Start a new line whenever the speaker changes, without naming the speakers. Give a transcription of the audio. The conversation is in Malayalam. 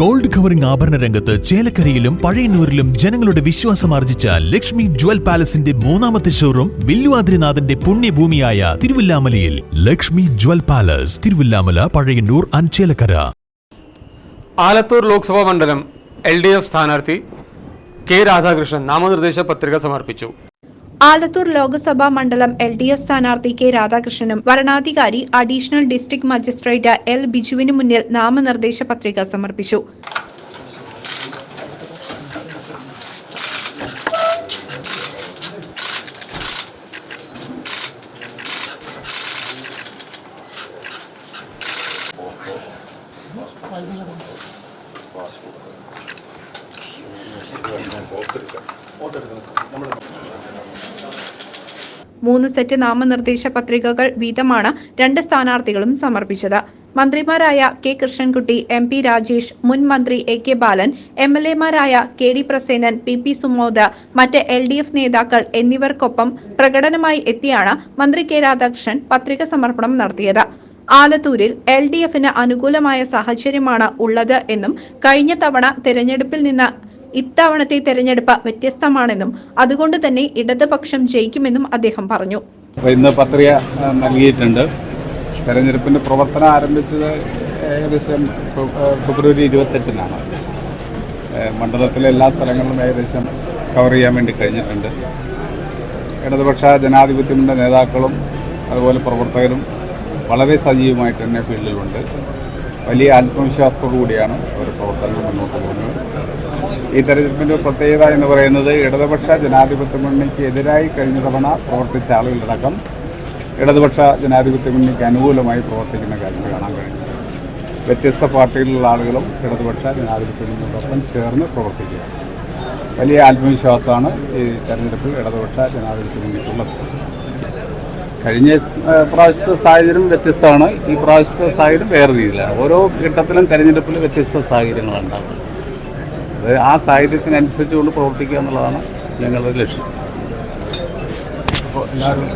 ഗോൾഡ് കവറിംഗ് ആഭരണ രംഗത്ത് ചേലക്കരയിലും പഴയന്നൂരിലും ജനങ്ങളുടെ വിശ്വാസം ആർജിച്ച ലക്ഷ്മി ജ്വൽ പാലസിന്റെ മൂന്നാമത്തെ ഷോറൂം വില്ലുവാദ്രിനാഥന്റെ പുണ്യഭൂമിയായ തിരുവില്ലാമലയിൽ. ലക്ഷ്മി ജ്വൽ പാലസ് തിരുവില്ലാമല പഴയന്നൂർ അഞ്ചേലക്കര
ആലത്തൂർ ലോക്സഭാ മണ്ഡലം എൽ ഡി എഫ് സ്ഥാനാർത്ഥി കെ രാധാകൃഷ്ണൻ നാമനിർദ്ദേശ പത്രിക സമർപ്പിച്ചു.
ആലത്തൂർ ലോക്സഭാ മണ്ഡലം എൽ ഡി എഫ് സ്ഥാനാർത്ഥി കെ രാധാകൃഷ്ണനും വരണാധികാരി അഡീഷണൽ ഡിസ്ട്രിക്ട് മജിസ്ട്രേറ്റ് എൽ ബിജുവിന് മുന്നിൽ നാമനിർദ്ദേശ പത്രിക സമർപ്പിച്ചു മൂന്ന് സെറ്റ് നാമനിർദ്ദേശ പത്രികകൾ വീതമാണ് രണ്ട് സ്ഥാനാർത്ഥികളും സമർപ്പിച്ചത്. മന്ത്രിമാരായ K Krishnankutty M P Rajesh മുൻ മന്ത്രി A K Balan M L എമാരായ K D Prasenan P P Sumod മറ്റ് എൽ ഡി എഫ് നേതാക്കൾ എന്നിവർക്കൊപ്പം പ്രകടനമായി എത്തിയാണ് മന്ത്രി കെ രാധാകൃഷ്ണൻ പത്രിക സമർപ്പണം നടത്തിയത്. ആലത്തൂരിൽ എൽ ഡി എഫിന് അനുകൂലമായ സാഹചര്യമാണ് ഉള്ളത് എന്നും കഴിഞ്ഞ തവണ തെരഞ്ഞെടുപ്പിൽ നിന്ന് ഇത്തവണത്തെ തെരഞ്ഞെടുപ്പ് വ്യത്യസ്തമാണെന്നും അതുകൊണ്ട് തന്നെ ഇടതുപക്ഷം ജയിക്കുമെന്നും അദ്ദേഹം പറഞ്ഞു.
ഇന്ന് പത്രിക നൽകിയിട്ടുണ്ട്. തെരഞ്ഞെടുപ്പിന്റെ പ്രവർത്തനം ആരംഭിച്ചത് ഏകദേശം ഫെബ്രുവരി ഇരുപത്തെട്ടിനാണ്. മണ്ഡലത്തിലെ എല്ലാ സ്ഥലങ്ങളിലും ഏകദേശം കവർ ചെയ്യാൻ വേണ്ടി കഴിഞ്ഞിട്ടുണ്ട്. ഇടതുപക്ഷ ജനാധിപത്യത്തിന്റെ നേതാക്കളും അതുപോലെ പ്രവർത്തകരും വളരെ സജീവമായിട്ട് തന്നെ ഫീൽഡിലുണ്ട്. വലിയ ആത്മവിശ്വാസത്തോടു കൂടിയാണ് അവർ പ്രവർത്തനങ്ങൾ മുന്നോട്ട് പോകുന്നത്. ഈ തെരഞ്ഞെടുപ്പിന്റെ പ്രത്യേകത എന്ന് പറയുന്നത് ഇടതുപക്ഷ ജനാധിപത്യ മുന്നണിക്ക് എതിരായി കഴിഞ്ഞ തവണ പ്രവർത്തിച്ച ആളുകളടക്കം ഇടതുപക്ഷ ജനാധിപത്യ മുന്നണിക്ക് അനുകൂലമായി പ്രവർത്തിക്കുന്ന കാഴ്ച കാണാൻ കഴിഞ്ഞു. വ്യത്യസ്ത പാർട്ടികളിലുള്ള ആളുകളും ഇടതുപക്ഷ ജനാധിപത്യ മുന്നണിയോടൊപ്പം ചേർന്ന് പ്രവർത്തിക്കുക. വലിയ ആത്മവിശ്വാസമാണ് ഈ തെരഞ്ഞെടുപ്പിൽ ഇടതുപക്ഷ ജനാധിപത്യ മുന്നണിക്കുള്ളത്. കഴിഞ്ഞ പ്രാവശ്യത്തെ സാഹചര്യം വ്യത്യസ്തമാണ്. ഈ പ്രാവശ്യത്തെ സാഹചര്യം വേറെ രീതിയിലാണ്. ഓരോ ഘട്ടത്തിലും തെരഞ്ഞെടുപ്പിൽ വ്യത്യസ്ത സാഹചര്യങ്ങളുണ്ടാകും ആ സാഹചര്യത്തിനനുസരിച്ചുകൊണ്ട് പ്രവർത്തിക്കുക എന്നുള്ളതാണ് ഞങ്ങളുടെ ലക്ഷ്യം. അപ്പോൾ എല്ലാവരും